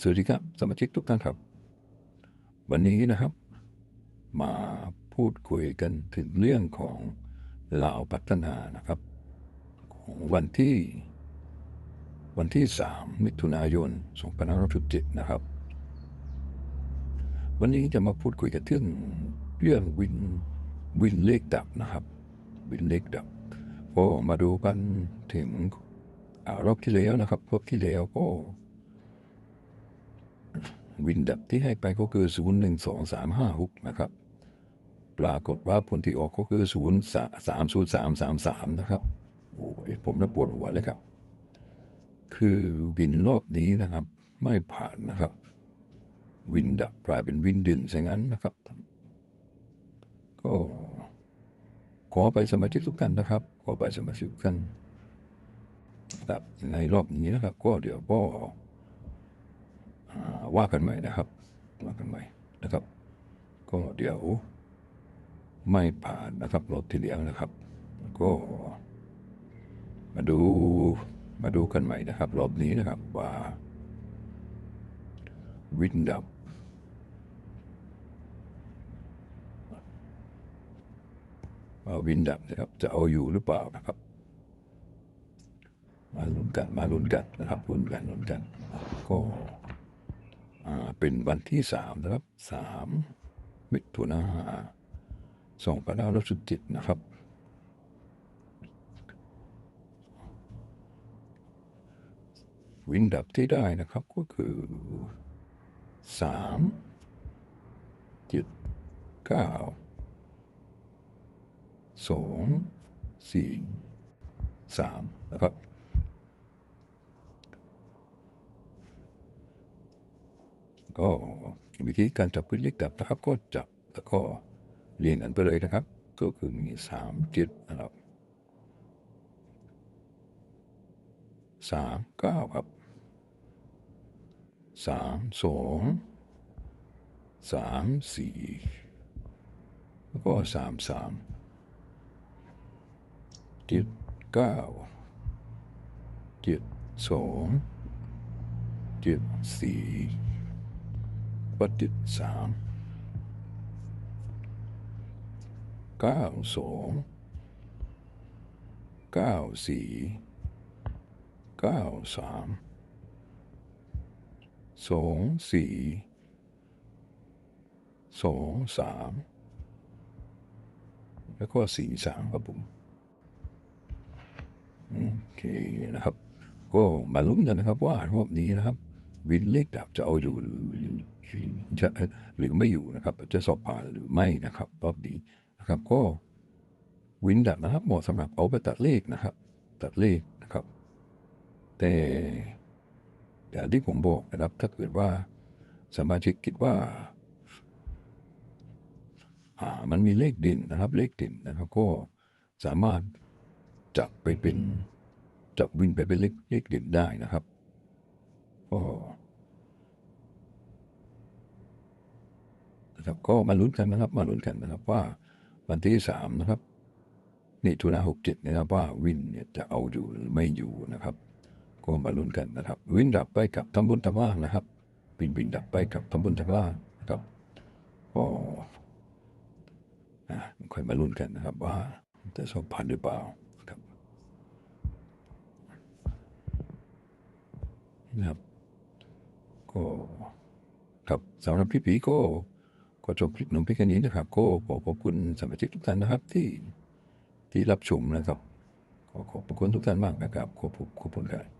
สวัสดีครับ สมาชิกทุกท่านครับ วันนี้นะครับ มาพูดคุยกันถึงเรื่องของลาวพัฒนานะครับ ของวันที่ วันที่ 3 มิถุนายน2567นะครับ วันนี้จะมาพูดคุยกันเรื่องเรื่องวินวินเลขดับนะครับ วินเลขดับก็มาดูกันถึงอารอบที่แล้วนะครับรอบที่แล้วก็ วินดับที่ให้ไปก็คือ 0 1 2 3 5 6 นะครับ ปรากฏว่าผลที่ออกก็คือ 0 3 0 3 3 3 นะครับ โอ้ยผมน่าปวดหัวเลยครับ คือวินรอบนี้นะครับ ไม่ผ่านนะครับ วินดับกลายเป็นวินดินซะงั้นนะครับ ก็ขอไปสมาชิกทุกท่านนะครับ ขอไปสมาชิกทุกท่านครับในรอบนี้นะครับ ก็เดี๋ยวก็อ่ ว่ากันใหม่นะครับว่ากันใหม่นะครับ ก็เดี๋ยวไม่ผ่านนะครับรถที่แล้วนะครับ ก็มาดูมาดูกันใหม่นะครับ รอบนี้นะครับว่าวินดับว่าวินดับนะครับ จะเอาอยู่หรือเปล่านะครับ มาลุ้นกันมาลุ้นกันนะครับลุ้นกันลุ้นกันก็ เป็นวันที่สามนะครับสามมิถุนาสองพันห้าร้อยสิบเจ็ดนะครับ วินดับที่ได้นะครับก็คือสามเจ็ดเก้าสองสี่สามนะครับ ก็วิธีการจับพื้นเลขดับนะครับ ก็จับแล้วก็เรียงกันไปเลยนะครับ ก็คือมีสามเจ็ดนะครับสามเก้าครับสามสองสามสี่แล้วก็สามสามเจ็ดเก้าเจ็ดสองเจ็ดสี่ ปัดดิสามเก้าสองเก้าสี่เก้าสามสองสี่สองสามแล้วก็สี่สามครับผมโอเคนะครับ ก็มาลุ้นกันนะครับว่ารอบนี้นะครับ วินเลขดับจะเอาอยู่หรือจะหรือไม่อยู่นะครับ จะสอบผ่านหรือไม่นะครับรอบนี้นะครับ ก็วินดับนะครับเหมาะสำหรับเอาไปตัดเลขนะครับ ตัดเลขนะครับ แต่อย่ที่ผมบอกนะครับ ถ้าเกิดว่าสมาชิกคิดว่าอ่ามันมีเลขด่นนะครับ เลขด่นนะครับ ก็สามารถจับไปเป็นจับวินไปเป็นเลขเลขด่นได้นะครับ ก็นะครับก็มาลุ้นกันนะครับมาลุ้นกันนะครับว่าวันที่สามนะครับนี่ทุนาหกเจ็ดนะครับว่าวินเนี่ยจะเอาอยู่หรือไม่อยู่นะครับ ก็มาลุ้นกันนะครับ วินดับไปกับทำบุญทำว่างนะครับวินวินดับไปกับทำบุญทำว่างนะครับก็อะค่อยมาลุ้นกันนะครับ ว่าจะสอบผ่านหรือเปล่าครับนะครับ ก็ครับสำหรับพี่ผีก็ก็จบคลิปหนุ่มเพียงแค่นี้นะครับ ก็ขอขอบคุณสมาชิกทุกท่านนะครับที่ที่รับชมนะครับ ขอขอบคุณทุกท่านมากนะครับขอบคุณขอบคุณครับ